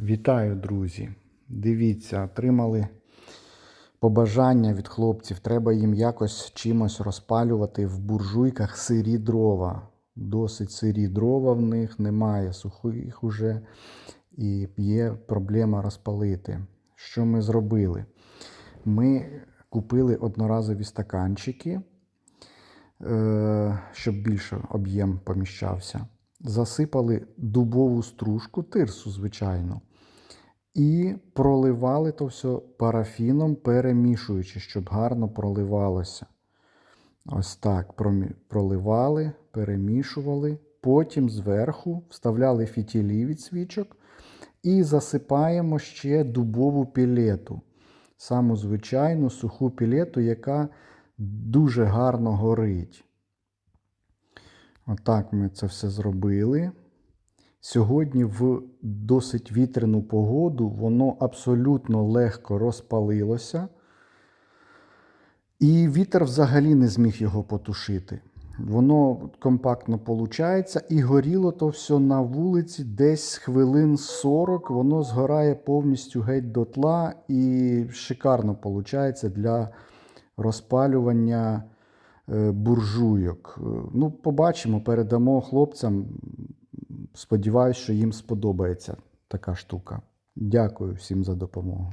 Вітаю, друзі! Дивіться, отримали побажання від хлопців. Треба їм якось чимось розпалювати в буржуйках сирі дрова. Досить сирі дрова в них, немає сухих уже. І є проблема розпалити. Що ми зробили? Ми купили одноразові стаканчики, е, щоб більше об'єм поміщався. Засипали дубову стружку, тирсу, звичайно. І проливали то все парафіном, перемішуючи, щоб гарно проливалося. Ось так проливали, перемішували. Потім зверху вставляли фітілі від свічок і засипаємо ще дубову пілету. Саму звичайну суху пілету, яка дуже гарно горить. Отак ми це все зробили. Сьогодні в досить вітряну погоду воно абсолютно легко розпалилося, і вітер взагалі не зміг його потушити. Воно компактно виходить, і горіло то все на вулиці десь хвилин 40, воно згорає повністю геть до тла, і шикарно виходить для розпалювання буржуйок. Е, Ну, побачимо, передамо хлопцям. Сподіваюсь, що їм сподобається така штука. Дякую всім за допомогу.